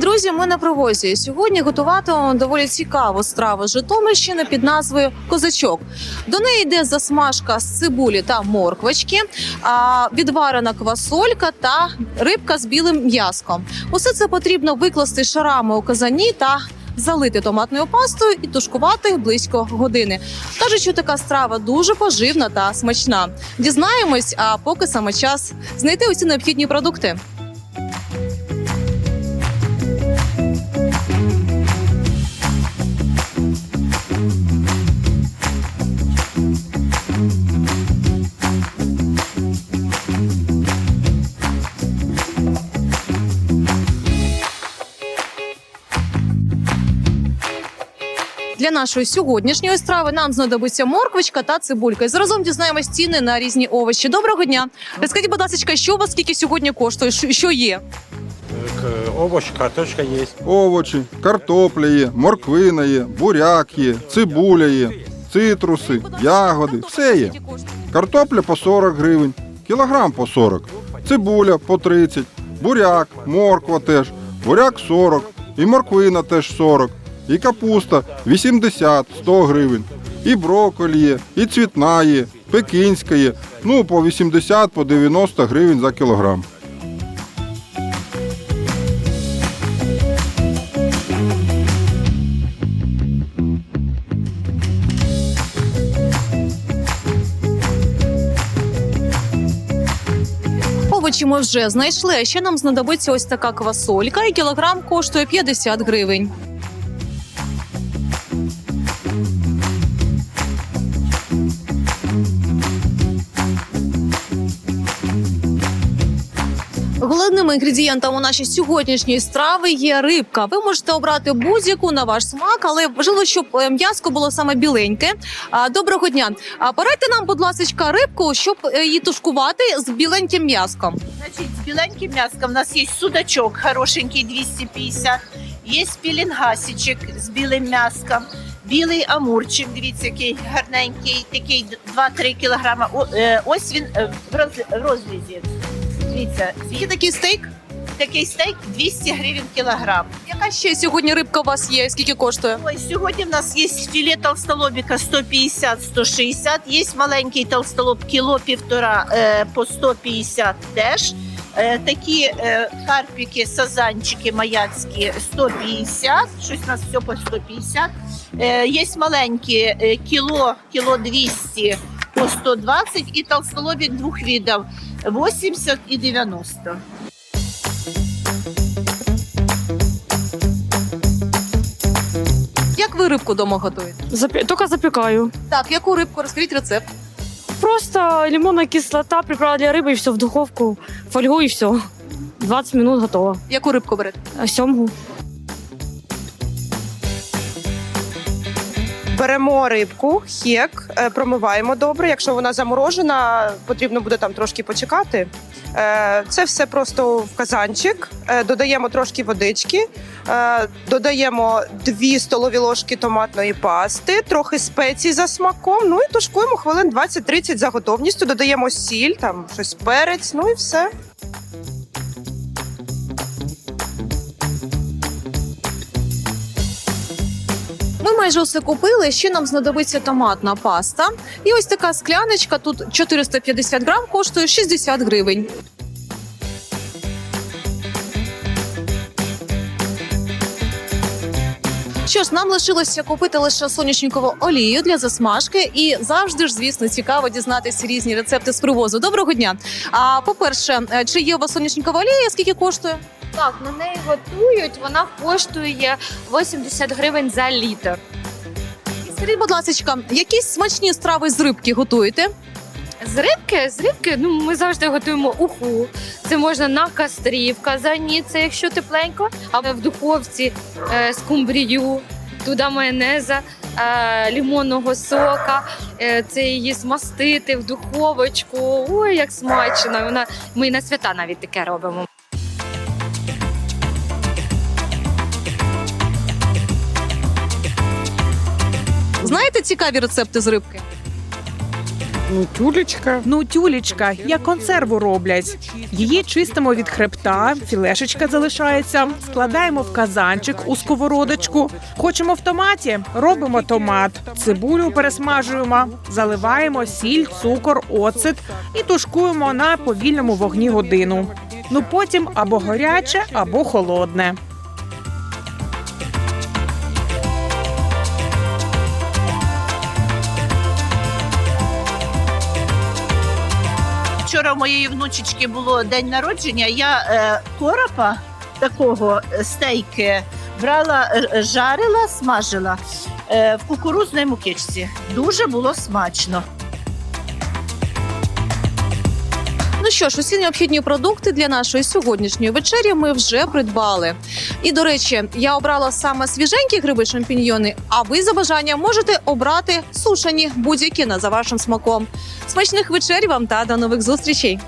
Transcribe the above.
Друзі! Ми на привозі. Сьогодні готуватимемо доволі цікаву страву Житомирщини під назвою Козачок. До неї йде засмажка з цибулі та морквочки, відварена квасолька та рибка з білим м'яском. Усе це потрібно викласти шарами у казані та залити томатною пастою і тушкувати близько години. Кажуть, що така страва дуже поживна та смачна. Дізнаємось, а поки саме час знайти усі необхідні продукти. Для нашої сьогоднішньої страви нам знадобиться морквочка та цибулька. І заразом дізнаємось ціни на різні овочі. Доброго дня! Розкажіть, будь ласка, що у вас скільки сьогодні коштує? Що- є? К- Овощ, картошка есть. Овочі, картопля є, морквина є, буряк є, цибуля є, цитруси, ягоди, все є. Картопля по 40 гривень, кілограм по 40, цибуля по 30, буряк, морква теж, буряк 40, і морквина теж 40, і капуста 80-100 гривень, і брокколі є, і цвітна є, пекінська є, ну по 80 по 90 гривень за кілограм. Овочі ми вже знайшли. А ще нам знадобиться ось така квасолька, і кілограм коштує 50 гривень. Головним інгредієнтом у нашій сьогоднішньої страви є рибка. Ви можете обрати будь-яку на ваш смак, але важливо, щоб е, м'яско було саме біленьке. Доброго дня. Порадьте нам, будь ласка, рибку, щоб е, її тушкувати з біленьким м'яском. Значить, з біленьким м'яском у нас є судачок хорошенький 250, є пілінгасічик з білим м'яском, білий амурчик, дивіться, який гарненький, такий 2-3 кілограма. Е, Ось він в розрізі. Дивіться, Є такий стейк. такий стейк 200 гривень кілограм. Яка ще сьогодні рибка у вас є? Скільки коштує? Ось сьогодні в нас є філе толстолобіка 150-160, є маленький толстолоб кіло півтора е, по 150 теж. Е, такі е, карпіки, сазанчики маяцькі 150, щось у нас все по 150. Е, є маленькі е, кіло, кіло 200 по 120 і толстолобік двох видів 80 і 90. Як ви рибку вдома готуєте? Запе- Только запекаю. Так, яку рибку? Розкажіть рецепт. Просто лимонная кислота, приправа для рыбы и все в духовку, фольгу и все. 20 минут готово. Яку рибку берете? А Семгу. Беремо рибку, хек, е, промиваємо добре. Якщо вона заморожена, потрібно буде там трошки почекати. Е, Це все просто в казанчик. Е, Додаємо трошки водички, додаємо 2 столові ложки томатної пасти, трохи спецій за смаком. Ну і тушкуємо хвилин 20-30 за готовністю. Додаємо сіль, там щось перець, ну і все. Майже усе купили. Ще нам знадобиться томатна паста. І ось така скляночка. Тут 450 грам коштує 60 гривень. Що ж, нам лишилося купити лише соняшникову олію для засмажки, і завжди ж, звісно, цікаво дізнатися різні рецепти з привозу. Доброго дня. А по-перше, е, чи є у вас соняшникова олія? Скільки коштує? Так, на неї готують. Вона коштує 80 гривень за літр. І Скажіть, будь ласка, якісь смачні страви з рибки готуєте? З рибки, з рибки, ну ми завжди готуємо уху. Це можна на кастрі, в казані, це якщо тепленько, а в духовці е, скумбрію, туди майонеза, е, лимонного сока. Е, це її змастити в духовочку. Ой, як смачно! Вона ми на свята навіть таке робимо. Знаєте цікаві рецепти з рибки? Ну, тюлечка. Ну, тюлечка, як консерву роблять. Її чистимо від хребта, філешечка залишається, складаємо в казанчик у сковородочку. Хочемо в томаті, робимо томат, цибулю пересмажуємо, заливаємо сіль, цукор, оцет і тушкуємо на повільному вогні годину. Ну потім або гаряче, або холодне. Вчора у моєї внучечки було день народження. Я е, коропа такого е, стейки брала, е, жарила, смажила е, в кукурузній мукичці. Дуже було смачно. Ну що ж, усі необхідні продукти для нашої сьогоднішньої вечері ми вже придбали. І до речі, я обрала саме свіженькі гриби шампіньйони. А ви за бажанням можете обрати сушені будь-які на за вашим смаком. Смачних вечерів вам та до нових зустрічей!